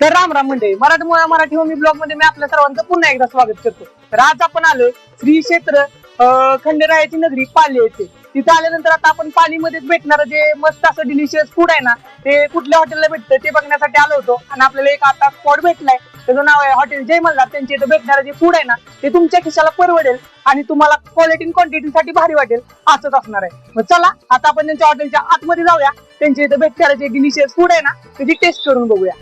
तर राम राम म्हणजे मराठी मुळा मराठी होमी ब्लॉगमध्ये मी आपल्या सर्वांचं पुन्हा एकदा स्वागत करतो. तर आज आपण आलो श्री क्षेत्र खंडेरायाची नगरी पाली येथे. तिथे आल्यानंतर आता आपण पालीमध्येच भेटणार जे मस्त असं डिलिशियस फूड आहे ना ते कुठल्या हॉटेलला भेटतं ते बघण्यासाठी आलो होतो. आणि आपल्याला एक आता स्पॉट भेटलाय त्याचं नाव आहे हॉटेल जय मल्हार त्यांच्या इथं भेटणारं जे फूड आहे ना ते तुमच्या खिशाला परवडेल आणि तुम्हाला क्वालिटी क्वांटिटी साठी भारी वाटेल असंच असणार आहे. मग चला आता आपण त्यांच्या हॉटेलच्या आतमध्ये जाऊया. त्यांच्या इथं भेटणारं जे डिलिशियस फूड आहे ना त्याची टेस्ट करून बघूया.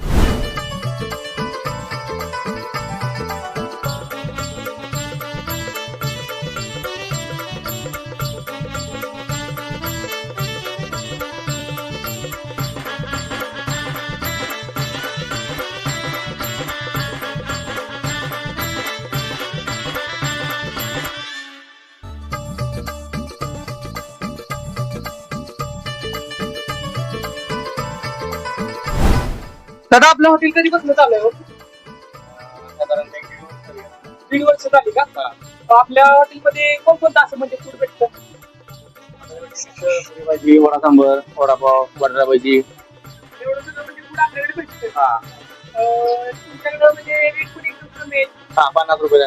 दादा आपलं हॉटेल कधी बसलं चालू आहे? हो? दीड वर्ष झाली. का? आपल्या हॉटेलमध्ये कोणकोणतं असं म्हणजे फूड भेटतं? भाजी वडा सांबर वडापाव बटाटा भाजी एवढं सगळं म्हणजे फूड आपल्याकडे भेटतं. हा. अं, तुमच्याकडं म्हणजे रेट पण एकदम कमी आहे हा पन्नास रुपये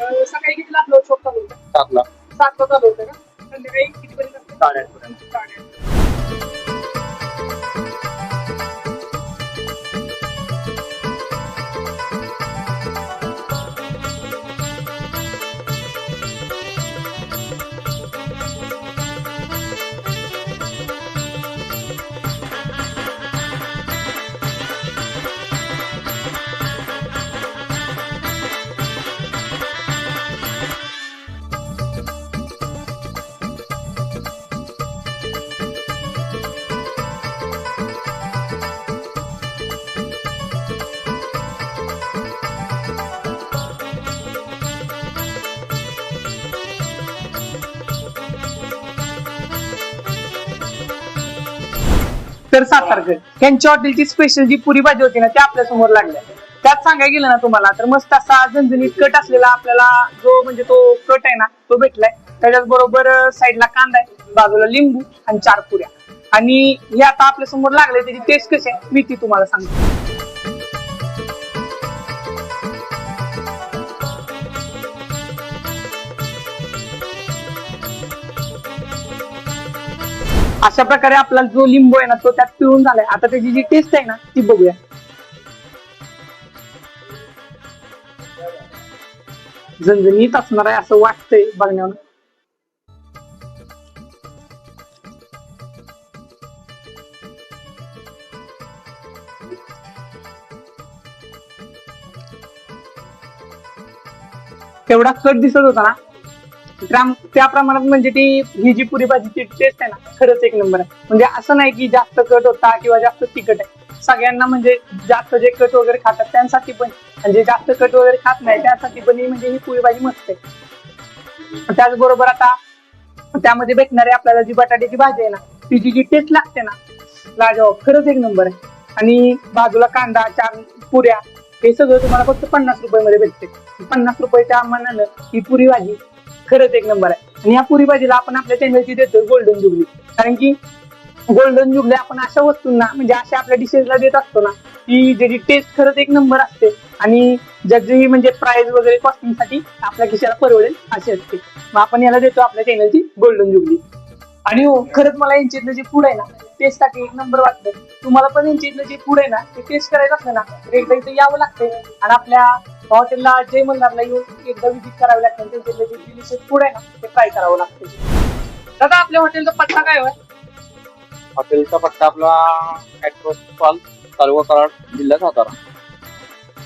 अं, सकाळी कितीला आपलं शॉप चालू होतं सातला. सातला चालू होतं का? संध्याकाळी कितीपर्यंत असतं? साडेआठपर्यंत. साडेआठ. तर सातारकर. यांच्या हॉटेलची स्पेशल जी पुरी भाजी होती ना ते आपल्यासमोर लागल्या. त्यात सांगायला गेलं ना तुम्हाला तर मस्त असा झणझणीत कट असलेला आपल्याला जो म्हणजे तो कट आहे ना तो भेटलाय. त्याच्याच बरोबर साईडला कांदा आहे बाजूला लिंबू आणि चार पुऱ्या. आणि हे आता आपल्यासमोर लागले त्याची टेस्ट कशी आहे मी ती तुम्हाला सांगतो. अशा प्रकारे आपला जो लिंबू आहे ना तो त्यात पिळून झालाय. आता त्याची जी टेस्ट आहे ना ती बघूया. झणझणीत असणार आहे असं वाटतंय बघण्यावर. तेवढा कट दिसत होता ना? त्या- त्या प्रमाणात म्हणजे ती ही जी पुरी भाजीची टेस्ट आहे ना खरंच एक नंबर आहे. म्हणजे असं नाही की जास्त कट होता किंवा जास्त तिखट आहे. सगळ्यांना म्हणजे जास्त जे कट वगैरे खातात त्यांसाठी पण. म्हणजे जास्त कट वगैरे खात नाही त्यासाठी पण ही म्हणजे ही पुरी भाजी मस्त आहे. त्याचबरोबर आता त्यामध्ये भेटणारी आपल्याला जी बटाट्याची भाजी आहे ना तिची जी टेस्ट लागते ना लाजवाब खरंच एक नंबर आहे. आणि बाजूला कांदा चार पुऱ्या हे सगळं तुम्हाला फक्त पन्नास रुपयामध्ये भेटते. पन्नास रुपयाच्या मनानं ही पुरी भाजी खरंच एक नंबर आहे. आणि या पुरी भाजीला आपण आपल्या चॅनलची देतोय गोल्डन जुबली कारण की गोल्डन जुबली आपण अशा वस्तूंना म्हणजे अशा आपल्या डिशेसला देत असतो ना की ज्याची टेस्ट खरंच एक नंबर असते. आणि ज्याची म्हणजे प्राइस वगैरे कॉस्टिंगसाठी आपल्या खिशाला परवडेल अशी असते. मग आपण याला देतो आपल्या चॅनलची गोल्डन जुबली आणि हो खरंच मला यांच्या इथलं जे फूड आहे ना टेस्टसाठी एक नंबर वाटतं. तुम्हाला पण यांच्या इथलं जे फूड आहे ना ते टेस्ट करायचं असलं ना तर एकदा इथं यावं लागते आणि आपल्या हॉटेलला जय मल्हारला येऊन एकदा विजिट करावी लागते इथलं जे डिलिशियस फूड आहे ना ते ट्राय करावं लागते. दादा आपल्या हॉटेलचा पत्ता काय होय? हॉटेलचा पत्ता आपला ऍट्रोस पाल तालुका कराड जिल्हा सातारा.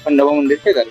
खंडोबा मंदिर शेजारी.